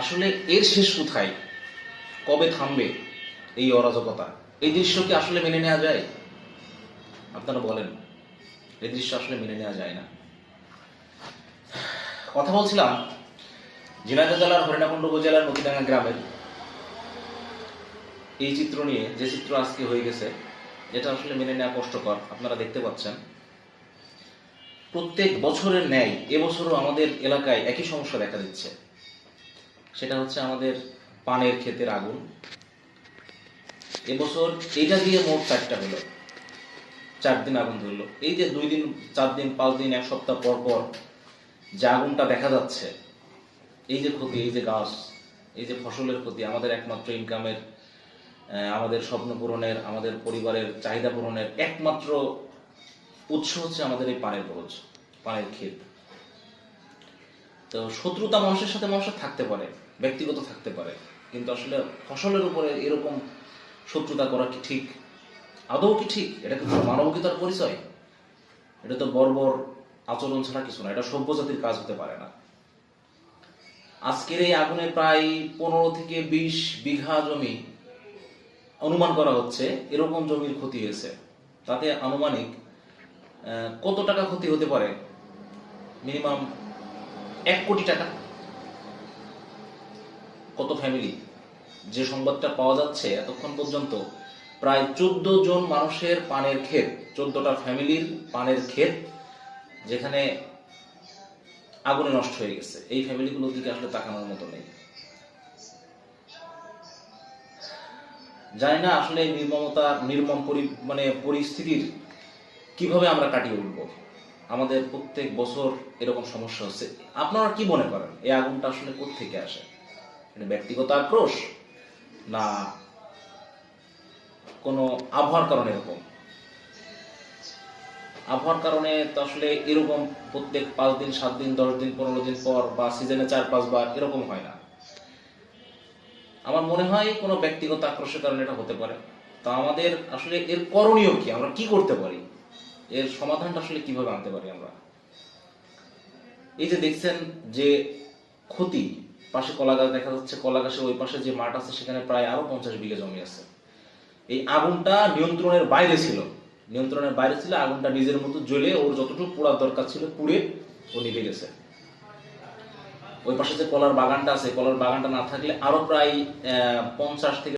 আসলে এর শেষ কোথায়? কবে থামবে এই অরাজকতা? এই দৃশ্য কি আসলে মেনে নেওয়া যায়? আপনারা বলেন। এই দৃশ্য আসলে মেনে নেওয়া যায় না। কথা বলছিলাম, ঝিনাইদহ জেলার হরিণাকুণ্ড উপজেলার নদীডাঙ্গা গ্রামের এই চিত্র নিয়ে, যে চিত্র আজকে হয়ে গেছে এটা আসলে মেনে নেওয়া কষ্টকর, আপনারা দেখতে পাচ্ছেন। প্রত্যেক বছরের ন্যায় এবছরও আমাদের এলাকায় একই সমস্যা দেখা দিচ্ছে। সেটা হচ্ছে আমাদের পানের ক্ষেতের আগুন। এবছর এটা দিয়ে মোট চারটা হলো। চার দিন আগুন ধরলো। এই যে দুই দিন, চার দিন, পাঁচ দিন, এক সপ্তাহ পর পর যে আগুনটা দেখা যাচ্ছে, এই যে ক্ষতি, এই যে গাছ, এই যে ফসলের ক্ষতি, আমাদের একমাত্র ইনকামের আমাদের স্বপ্ন পূরণের, আমাদের পরিবারের চাহিদা পূরণের একমাত্র উৎস হচ্ছে আমাদের এই পানের বরজ পানের ক্ষেত। তো শত্রুতা মানুষের সাথে মানুষের থাকতে পারে, ব্যক্তিগত থাকতে পারে, কিন্তু আসলে ফসলের উপরে এরকম শত্রুতা করা কি ঠিক? আদৌ কি ঠিক? এটা কি মানবিকতার পরিচয়? এটা তো বর্বর আচরণ ছাড়া কিছু না, এটা সভ্য জাতির কাজ হতে পারে না। আজকের এই আগুনে প্রায় পনেরো থেকে বিশ বিঘা জমি অনুমান করা হচ্ছে, এরকম জমির ক্ষতি হয়েছে। তাতে আনুমানিক কত টাকা ক্ষতি হতে পারে? মিনিমাম এক কোটি টাকা। কত ফ্যামিলি যে সংবাদটা পাওয়া যাচ্ছে এতক্ষণ পর্যন্ত, প্রায় চোদ্দ জন মানুষের পানের ক্ষেত, চোদ্দটা ফ্যামিলির পানের ক্ষেত, যেখানে আগুনে নষ্ট হয়ে গেছে। এই ফ্যামিলিগুলোর দিকে আসলে তাকানোর মতো নেই। জানি না আসলে নির্মমতা, নির্মম পরি মানে পরিস্থিতির কীভাবে আমরা কাটিয়ে উঠব। আমাদের প্রত্যেক বছর এরকম সমস্যা হচ্ছে। আপনারা কি মনে করেন? এই আগুনটা আসলে থেকে আসে? এটা ব্যক্তিগত আক্রোশ? না কোনো আবহাওয়ার কারণে এরকম? আবহাওয়ার কারণে তো আসলে এরকম প্রত্যেক পাঁচ দিন, সাত দিন, দশ দিন, পনেরো দিন পর বা সিজনে চার, পাঁচবার এরকম হয় না। আমার মনে হয় কোনো ব্যক্তিগত আক্রোশের কারণে এটা হতে পারে। তো আমাদের আসলে এর করণীয় কি? আমরা কি করতে পারি? এর সমাধানটা আসলে কীভাবে আনতে পারি আমরা? এই যে দেখছেন যে ক্ষতি, পাশে কলা গাছ দেখা যাচ্ছে, কলা গাছের ওই পাশে যে মাঠ আছে, সেখানে প্রায় আরও পঞ্চাশ বিঘা জমি আছে। এই আগুনটা নিয়ন্ত্রণের বাইরে ছিল। নিয়ন্ত্রণের বাইরে ছিল, আগুনটা নিজের মতো জ্বলে ওর যতটুকু পোড়ার দরকার ছিল পুড়ে ও নিভে গেছে। ওই পাশে যে কলার বাগানটা আছে কলার বাগানটা না থাকলে আরও প্রায় পঞ্চাশ থেকে